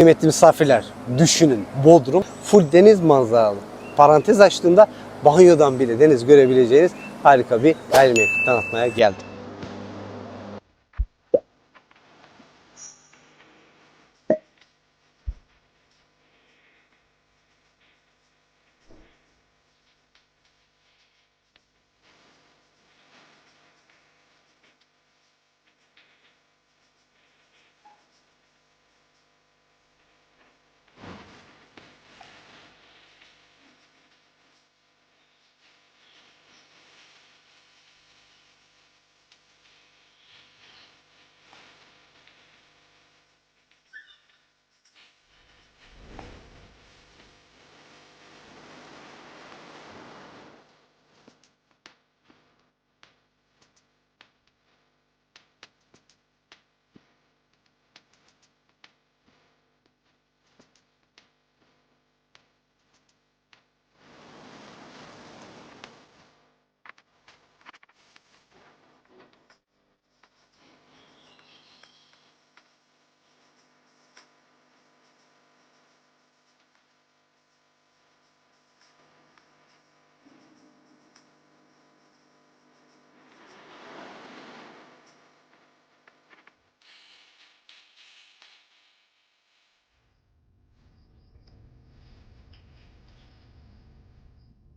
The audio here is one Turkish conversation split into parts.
Kıymetli misafirler, düşünün Bodrum full deniz manzaralı. Parantez açtığımda banyodan bile deniz görebileceğiniz harika bir gayrimenkul tanıtmaya geldim.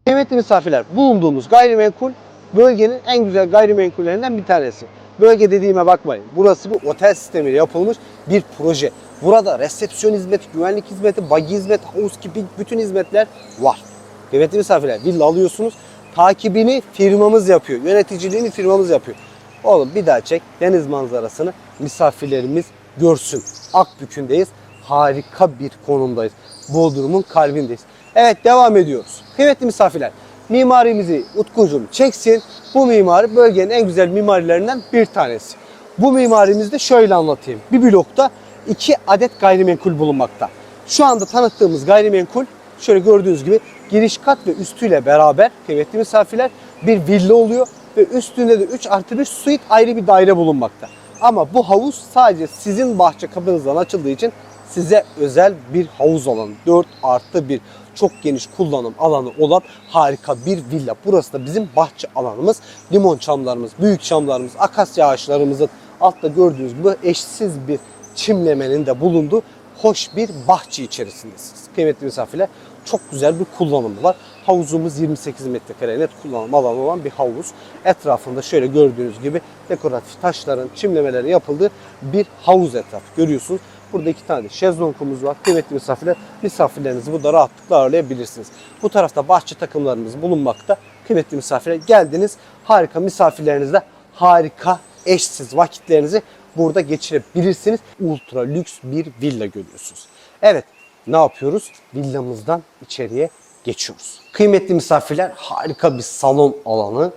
Kıymetli misafirler, bulunduğumuz gayrimenkul bölgenin en güzel gayrimenkullerinden bir tanesi. Bölge dediğime bakmayın. Burası bir otel sistemiyle yapılmış bir proje. Burada resepsiyon hizmeti, güvenlik hizmeti, bagi hizmeti, housekeeping bütün hizmetler var. Kıymetli misafirler, villa alıyorsunuz. Takibini firmamız yapıyor. Yöneticiliğini firmamız yapıyor. Oğlum bir daha çek. Deniz manzarasını misafirlerimiz görsün. Akbükü'ndeyiz. Harika bir konumdayız. Bodrum'un kalbindeyiz. Evet devam ediyoruz. Kıymetli misafirler, mimarimizi Utkucuğum çeksin. Bu mimari bölgenin en güzel mimarilerinden bir tanesi. Bu mimarimizde de şöyle anlatayım. Bir blokta iki adet gayrimenkul bulunmakta. Şu anda tanıttığımız gayrimenkul şöyle gördüğünüz gibi giriş kat ve üstüyle beraber kıymetli misafirler bir villa oluyor ve üstünde de 3 artı 1 suite ayrı bir daire bulunmakta. Ama bu havuz sadece sizin bahçe kapınızdan açıldığı için size özel bir havuz alanı. 4 artı 1 çok geniş kullanım alanı olan harika bir villa. Burası da bizim bahçe alanımız. Limon çamlarımız, büyük çamlarımız, akasya ağaçlarımızın altta gördüğünüz gibi eşsiz bir çimlemenin de bulunduğu hoş bir bahçe içerisindesiniz. Kıymetli misafirler çok güzel bir kullanımı var. Havuzumuz 28 metrekare net kullanım alanı olan bir havuz. Etrafında şöyle gördüğünüz gibi dekoratif taşların, çimlemelerin yapıldığı bir havuz etrafı görüyorsunuz. Burada iki tane şezlongumuz var. Kıymetli misafirler, misafirlerinizi burada rahatlıkla ağırlayabilirsiniz. Bu tarafta bahçe takımlarımız bulunmakta. Kıymetli misafirler geldiniz. Harika misafirlerinizle harika eşsiz vakitlerinizi burada geçirebilirsiniz. Ultra lüks bir villa görüyorsunuz. Evet ne yapıyoruz? Villamızdan içeriye geçiyoruz. Kıymetli misafirler harika bir salon alanı.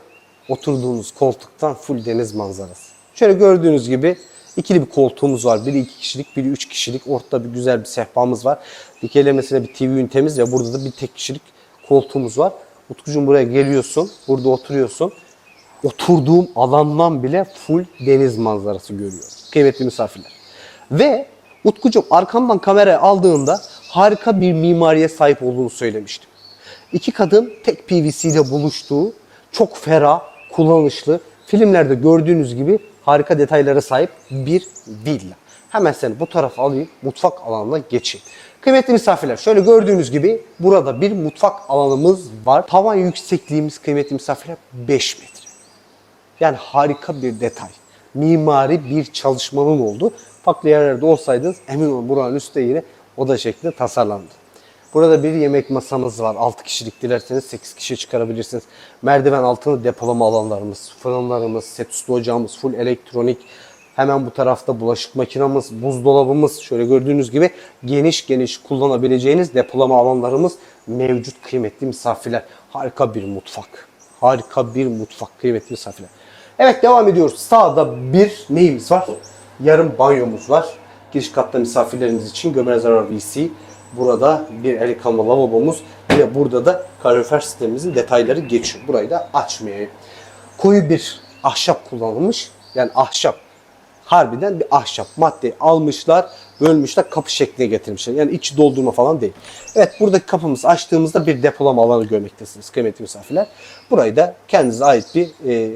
Oturduğunuz koltuktan full deniz manzarası. Şöyle gördüğünüz gibi ikili bir koltuğumuz var. Biri iki kişilik, biri üç kişilik. Ortada bir güzel bir sehpamız var. Dikelemesine bir TV ünitemiz ve burada da bir tek kişilik koltuğumuz var. Utkucuğum buraya geliyorsun, burada oturuyorsun. Oturduğum alandan bile full deniz manzarası görüyorum. Kıymetli misafirler. Ve Utkucuğum arkamdan kameraya aldığında harika bir mimariye sahip olduğunu söylemiştim. İki kadın tek PVC ile buluştuğu çok ferah, kullanışlı, filmlerde gördüğünüz gibi harika detaylara sahip bir villa. Hemen seni bu tarafa alayım, mutfak alanına geçeyim. Kıymetli misafirler, şöyle gördüğünüz gibi burada bir mutfak alanımız var. Tavan yüksekliğimiz kıymetli misafirler 5 metre. Yani harika bir detay. Mimari bir çalışmanın oldu. Farklı yerlerde olsaydınız emin olun buranın üstü de yine oda şeklinde tasarlandı. Burada bir yemek masamız var. 6 kişilik dilerseniz 8 kişi çıkarabilirsiniz. Merdiven altında depolama alanlarımız, fırınlarımız, üstü ocağımız, full elektronik. Hemen bu tarafta bulaşık makinamız, buzdolabımız şöyle gördüğünüz gibi geniş geniş kullanabileceğiniz depolama alanlarımız mevcut kıymetli misafirler. Harika bir mutfak. Harika bir mutfak kıymetli misafirler. Evet devam ediyoruz. Sağda bir neyimiz var? Yarım banyomuz var. Giriş katta misafirlerimiz için gömez zarar VC. Burada bir el yıkama lavabomuz ve burada da kalorifer sistemimizin detayları geçiyor. Burayı da açmayayım. Koyu bir ahşap kullanılmış. Yani ahşap harbiden bir ahşap maddeyi almışlar, bölmüşler, kapı şekline getirmişler. Yani içi doldurma falan değil. Evet buradaki kapımızı açtığımızda bir depolama alanı görmektesiniz kıymetli misafirler. Burayı da kendinize ait bir e,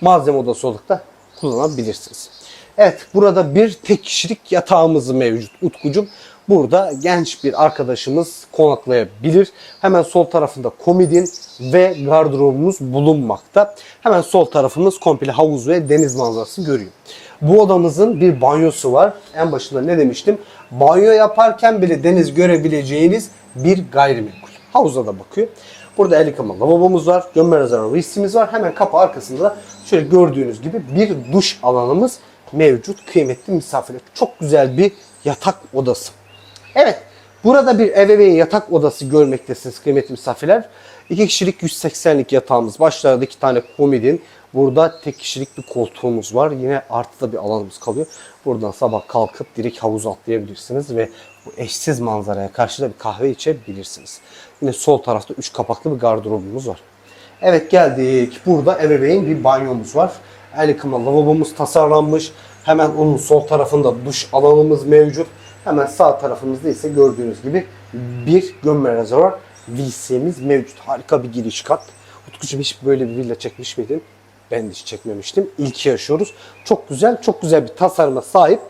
malzeme odası olarak da kullanabilirsiniz. Evet burada bir tek kişilik yatağımız mevcut Utkucum. Burada genç bir arkadaşımız konaklayabilir. Hemen sol tarafında komodin ve gardırobumuz bulunmakta. Hemen sol tarafımız komple havuz ve deniz manzarası görüyor. Bu odamızın bir banyosu var. En başında ne demiştim? Banyo yaparken bile deniz görebileceğiniz bir gayrimenkul. Havuza da bakıyor. Burada el yıkama lavabomuz var. Gömme rezervuar risimiz var. Hemen kapı arkasında da şöyle gördüğünüz gibi bir duş alanımız mevcut. Kıymetli misafirler. Çok güzel bir yatak odası. Evet. Burada bir ebeveyn yatak odası görmektesiniz kıymetli misafirler. İki kişilik 180'lik yatağımız. Başlarda iki tane komodin. Burada tek kişilik bir koltuğumuz var. Yine artıda bir alanımız kalıyor. Buradan sabah kalkıp direkt havuza atlayabilirsiniz ve bu eşsiz manzaraya karşı da bir kahve içebilirsiniz. Yine sol tarafta üç kapaklı bir gardırobumuz var. Evet geldik. Burada ebeveyn bir banyomuz var. El yıkama lavabomuz tasarlanmış. Hemen onun sol tarafında duş alanımız mevcut. Hemen sağ tarafımızda ise gördüğünüz gibi bir gömme rezervuar WC'miz mevcut. Harika bir giriş kat. Utkucuğum hiç böyle bir villa çekmiş miydin? Ben hiç çekmemiştim. İlk yaşıyoruz. Çok güzel, çok güzel bir tasarıma sahip.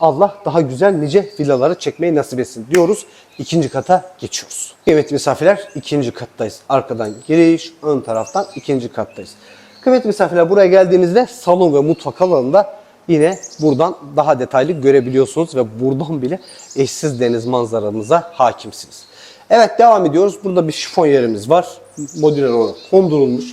Allah daha güzel nice villaları çekmeyi nasip etsin diyoruz. İkinci kata geçiyoruz. Kıymetli misafirler ikinci kattayız. Arkadan giriş, ön taraftan ikinci kattayız. Kıymetli misafirler buraya geldiğinizde salon ve mutfak alanında yine buradan daha detaylı görebiliyorsunuz ve buradan bile eşsiz deniz manzaramıza hakimsiniz. Evet devam ediyoruz. Burada bir şifon yerimiz var. Modüler olarak kondurulmuş.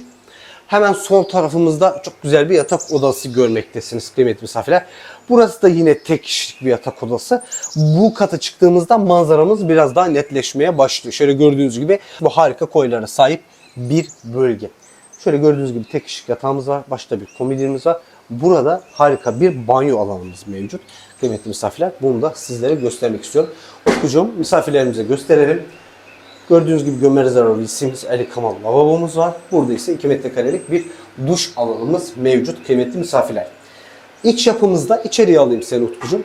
Hemen sol tarafımızda çok güzel bir yatak odası görmektesiniz kıymetli misafirler. Burası da yine tek kişilik bir yatak odası. Bu kata çıktığımızda manzaramız biraz daha netleşmeye başlıyor. Şöyle gördüğünüz gibi bu harika koylara sahip bir bölge. Şöyle gördüğünüz gibi tek kişilik yatağımız var. Başta bir komodinimiz var. Burada harika bir banyo alanımız mevcut. Kıymetli misafirler bunu da sizlere göstermek istiyorum. Utkucuğum misafirlerimize gösterelim. Gördüğünüz gibi gömme rezervuarı isimsiz el yıkama lavabomuz var. Burada ise 2 metrekarelik bir duş alanımız mevcut kıymetli misafirler. İç yapımızda içeriye alayım seni Utkucuğum.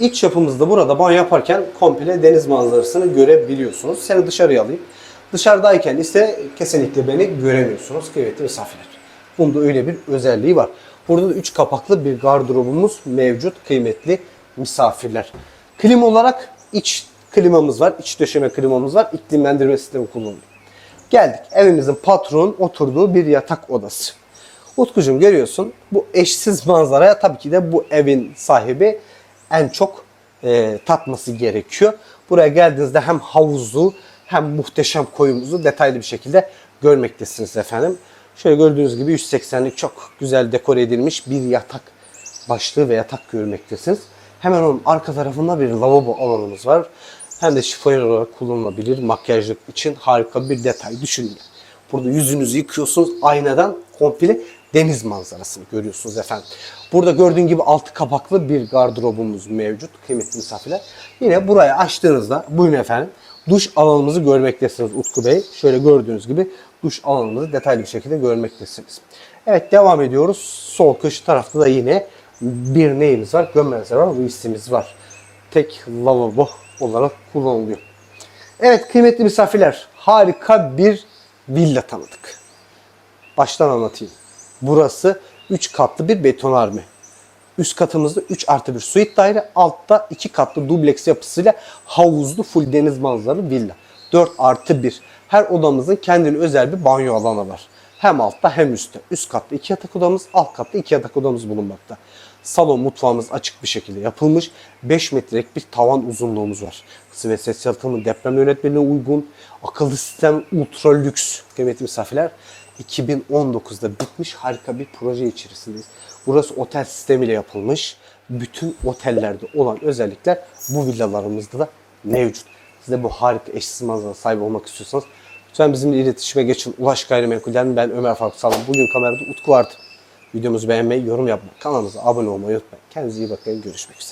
İç yapımızda burada banyo yaparken komple deniz manzarasını görebiliyorsunuz. Seni dışarıya alayım. Dışarıdayken ise kesinlikle beni göremiyorsunuz kıymetli misafirler. Bunda öyle bir özelliği var. Burada da 3 kapaklı bir gardırobumuz mevcut kıymetli misafirler. Klima olarak iç klimamız var. iç döşeme klimamız var. İklimlendirme sistemi kullanılıyor. Geldik. Evimizin patron oturduğu bir yatak odası. Utkucuğum görüyorsun bu eşsiz manzaraya tabii ki de bu evin sahibi en çok e, tatması gerekiyor. Buraya geldiğinizde hem havuzu hem muhteşem koyumuzu detaylı bir şekilde görmektesiniz efendim. Şöyle gördüğünüz gibi 180'lik çok güzel dekore edilmiş bir yatak başlığı ve yatak görmektesiniz. Hemen onun arka tarafında bir lavabo alanımız var. Hem de şifonyer olarak kullanılabilir. Makyajlık için harika bir detay düşünün. Burada yüzünüzü yıkıyorsunuz. Aynadan komple deniz manzarasını görüyorsunuz efendim. Burada gördüğün gibi altı kapaklı bir gardırobumuz mevcut kıymetli misafirler. Yine burayı açtığınızda buyurun efendim duş alanımızı görmektesiniz Utku Bey. Şöyle gördüğünüz gibi duş alanımızı detaylı bir şekilde görmektesiniz. Evet devam ediyoruz. Sol köşe tarafta da yine bir neyimiz var? Gömme rezervuar listimiz var. Tek lavabo olarak kullanılıyor. Evet kıymetli misafirler harika bir villa tanıdık. Baştan anlatayım. Burası 3 katlı bir betonarme. Üst katımızda 3 artı bir suite daire. Altta 2 katlı dubleks yapısıyla havuzlu full deniz manzaralı villa. 4 artı 1. Her odamızın kendine özel bir banyo alanı var. Hem altta hem üstte. Üst katta 2 yatak odamız, alt katta 2 yatak odamız bulunmakta. Salon mutfağımız açık bir şekilde yapılmış. 5 metrelik bir tavan uzunluğumuz var. Isı ve ses yalıtımı deprem yönetmeliğine uygun. Akıllı sistem ultra lüks. Kıymetli misafirler 2019'da bitmiş harika bir proje içerisindeyiz. Burası otel sistemiyle yapılmış. Bütün otellerde olan özellikler bu villalarımızda da mevcut. Siz de bu harika eşsiz manzara sahibi olmak istiyorsanız lütfen bizimle iletişime geçin. Ulaş Gayrimenkul'den ben Ömer Faruk Sağlam. Bugün kamerada Utku vardı. Videomuzu beğenmeyi, yorum yapmayı, kanalımıza abone olmayı unutmayın. Kendinize iyi bakın. Görüşmek üzere.